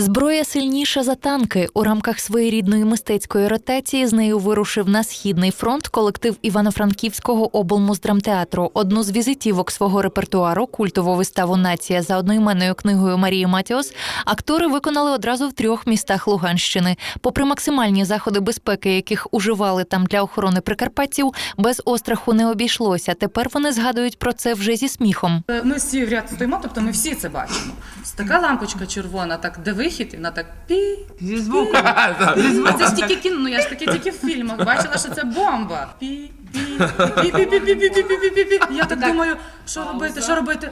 Зброя сильніша за танки. У рамках своєрідної мистецької ротації з нею вирушив на східний фронт колектив Івано-Франківського облмуздрамтеатру. Одну з візитівок свого репертуару, культову виставу Нація за одноіменною книгою Марії Матіос, актори виконали одразу в трьох містах Луганщини. Попри максимальні заходи безпеки, яких уживали там для охорони прикарпатців, без остраху не обійшлося. Тепер вони згадують про це вже зі сміхом. Е, Ми всі в ряд стоїмо, тобто ми всі це бачимо. Така лампочка червона, так де вихід, і вона так пі. Зі звуком. А це ж тільки кіно, ну я ж таки тільки в фільмах бачила, що це бомба. Пі, пі, пі, пі, пі, пі, пі, пі, пі, пі, пі, пі. Я так думаю, що робити, що робити?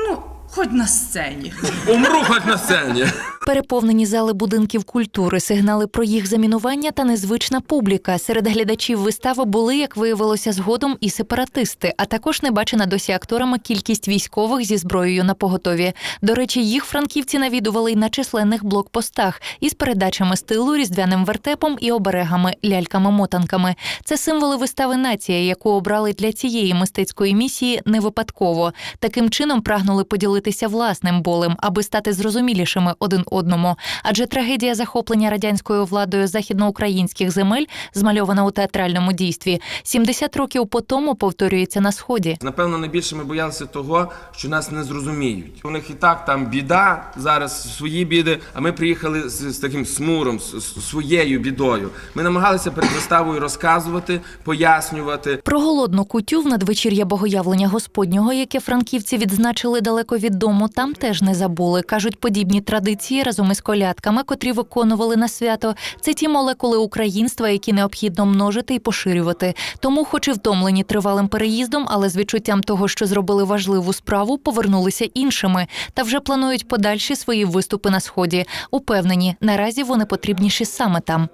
Ну, хоч на сцені. Умру хоч на сцені. Переповнені зали будинків культури, сигнали про їх замінування та незвична публіка. Серед глядачів вистави були, як виявилося згодом, і сепаратисти, а також небачена досі акторами кількість військових зі зброєю на поготові. До речі, їх франківці навідували й на численних блокпостах із передачами стилу, різдвяним вертепом і оберегами, ляльками-мотанками. Це символи вистави нація, яку обрали для цієї мистецької місії не випадково. Таким чином прагнули поділитися власним болем, аби стати зрозумілішими один одному. Адже трагедія захоплення радянською владою західноукраїнських земель, змальована у театральному дійстві, 70 років по тому повторюється на сході. Напевно, найбільше ми боялися того, що нас не зрозуміють. У них і так там біда, зараз свої біди, а ми приїхали з, з таким смуром, з, з своєю бідою. Ми намагалися перед виставою розказувати, пояснювати. Про голодну кутю в надвечір'я богоявлення Господнього, яке франківці відзначили далеко від дому, там теж не забули. кажуть, подібні традиції разом із колядками, котрі виконували на свято. Це ті молекули українства, які необхідно множити і поширювати. Тому, хоч і втомлені тривалим переїздом, але з відчуттям того, що зробили важливу справу, повернулися іншими та вже планують подальші свої виступи на сході. Упевнені, наразі вони потрібніші саме там.